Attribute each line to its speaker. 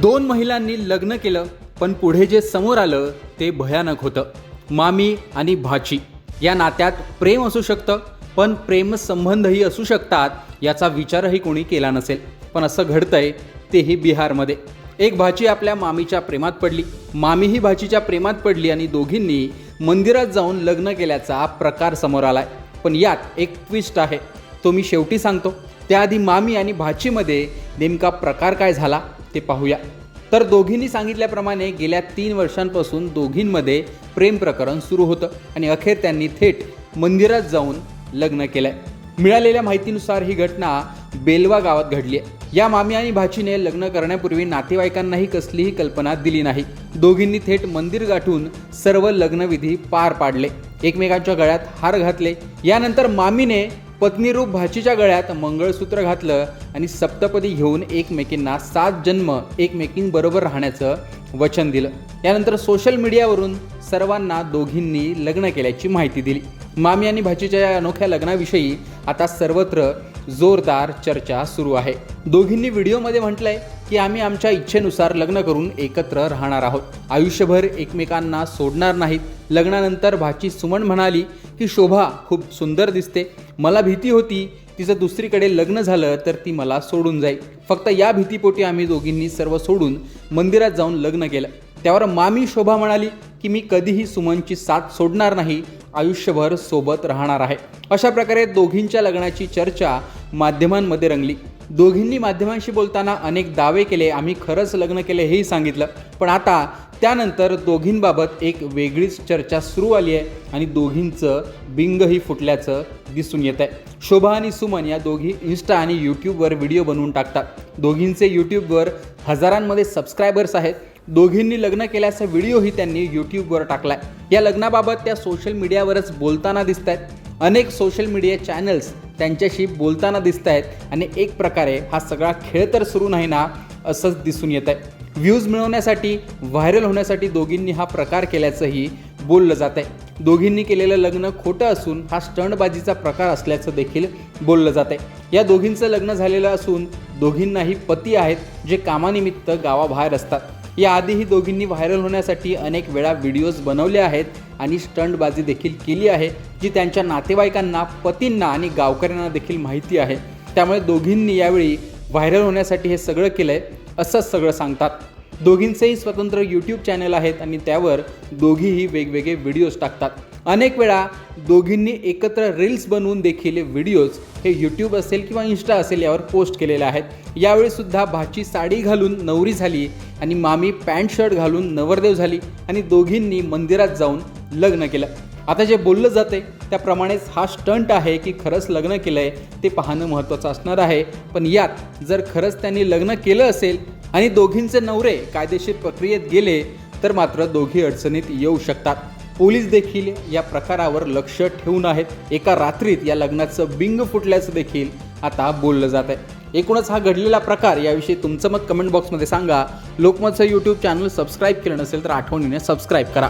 Speaker 1: दोन महिलांनी लग्न केलं पण पुढे जे समोर आलं ते भयानक होतं. मामी आणि भाची. या नात्यात प्रेम असू शकतं पण प्रेमसंबंधही असू शकतात याचा विचारही कोणी केला नसेल. पण असं घडतंय तेही बिहारमध्ये. एक भाची आपल्या मामीच्या प्रेमात पडली. मामीही भाचीच्या प्रेमात पडली आणि दोघींनी मंदिरात जाऊन लग्न केल्याचा प्रकार समोर आलाय. पण यात एक ट्विस्ट आहे. तो मी शेवटी सांगतो. त्याआधी मामी आणि भाचीमध्ये नेमका प्रकार काय झाला? ते पाहूया. तर दोघींनी सांगितल्याप्रमाणे गेल्या तीन वर्षांपासून दोघींमध्ये प्रेम प्रकरण सुरू होतं आणि अखेर त्यांनी थेट मंदिरात जाऊन लग्न केलंय. मिळालेल्या माहितीनुसार ही घटना बेलवा गावात घडली आहे. या मामी आणि भाचीने लग्न करण्यापूर्वी नातेवाईकांनाही कसलीही कल्पना दिली नाही. दोघींनी थेट मंदिर गाठून सर्व लग्नविधी पार पाडले. एकमेकांच्या गळ्यात हार घातले. यानंतर मामीने पत्नीरूप भाचीच्या गळ्यात मंगळसूत्र घातलं आणि सप्तपदी घेऊन एकमेकींना सात जन्म एकमेकींबरोबर राहण्याचं वचन दिलं. यानंतर सोशल मीडियावरून सर्वांना दोघींनी लग्न केल्याची माहिती दिली. मामी आणि भाचीच्या या अनोख्या लग्नाविषयी आता सर्वत्र जोरदार चर्चा सुरू आहे. दोघींनी व्हिडिओमध्ये म्हटलंय की आम्ही आमच्या इच्छेनुसार लग्न करून एकत्र राहणार आहोत. आयुष्यभर एकमेकांना सोडणार नाहीत. लग्नानंतर भाची सुमन म्हणाली की शोभा खूप सुंदर दिसते. मला भीती होती. तिचं दुसरीकडे लग्न झालं तर ती मला सोडून जाईल. फक्त या भीतीपोटी आम्ही दोघींनी सर्व सोडून मंदिरात जाऊन लग्न केलं. त्यावर मामी शोभा म्हणाली की मी कधीही सुमनची साथ सोडणार नाही. आयुष्यभर सोबत राहणार आहे. अशा प्रकारे दोघींच्या लग्नाची चर्चा माध्यमांमध्ये रंगली. दोघींनी माध्यमांशी बोलताना अनेक दावे केले आम्ही खरंच लग्न केले हेही सांगितलं. पण आता त्यानंतर दोघींबाबत एक वेगळीच चर्चा सुरू आली आहे आणि दोघींचं बिंगही फुटल्याचं दिसून येत आहे शोभा आणि सुमन या दोघी इन्स्टा आणि यूट्यूबवर व्हिडिओ बनवून टाकतात. दोघींचे यूट्यूबवर हजारांमध्ये सबस्क्रायबर्स आहेत. दोघींनी लग्न केल्याचा व्हिडिओही त्यांनी यूट्यूबवर टाकलाय. या लग्नाबाबत त्या सोशल मीडियावरच बोलताना दिसत आहेत अनेक सोशल मीडिया चॅनल्स त्यांच्याशी बोलताना दिसत आहेत आणि एक प्रकारे हा सगळा खेळ तर सुरू नाही ना असंच दिसून येत आहे व्ह्यूज मिळवण्यासाठी व्हायरल होण्यासाठी दोघींनी हा प्रकार केल्याचंही बोललं जात आहे दोघींनी केलेलं लग्न खोटं असून हा स्टंटबाजीचा प्रकार असल्याचं देखील बोललं जात आहे या दोघींचं लग्न झालेलं असून दोघींनाही पती आहेत जे कामानिमित्त गावाबाहेर असतात. याआधीही दोघींनी व्हायरल होण्यासाठी अनेक वेळा व्हिडिओज बनवले आहेत आणि स्टंटबाजी देखील केली आहे जी त्यांच्या नातेवाईकांना पतींना आणि गावकऱ्यांना देखील माहिती आहे. त्यामुळे दोघींनी यावेळी व्हायरल होण्यासाठी हे सगळं केलं आहे असंच सगळं सांगतात. दोघींचेही स्वतंत्र यूट्यूब चॅनल आहेत आणि त्यावर दोघीही वेगवेगळे व्हिडिओज टाकतात. अनेक वेळा दोघींनी एकत्र रील्स बनवून देखील व्हिडिओज हे यूट्यूब असेल किंवा इन्स्टा असेल यावर पोस्ट केलेले आहेत. यावेळी सुद्धा भाची साडी घालून नवरी झाली आणि मामी पॅन्ट शर्ट घालून नवरदेव झाली आणि दोघींनी मंदिरात जाऊन लग्न केलं. आता जे बोललं जाते त्याप्रमाणेच हा स्टंट आहे की खरंच लग्न केलं आहे ते पाहणं महत्त्वाचं असणार आहे. पण यात जर खरंच त्यांनी लग्न केलं असेल आणि दोघींचे नवरे कायदेशीर प्रक्रियेत गेले तर मात्र दोघी अडचणीत येऊ शकतात. पोलीस देखील या प्रकारावर लक्ष ठेवून आहेत. एका रात्रीत या लग्नाचं बिंग फुटल्याचं देखील आता बोललं जात आहे. एकूणच हा घडलेला प्रकार याविषयी तुमचं मत कमेंट बॉक्समध्ये सांगा. लोकमतचं यूट्यूब चॅनल सबस्क्राईब केलं नसेल तर आठवणीने सबस्क्राईब करा.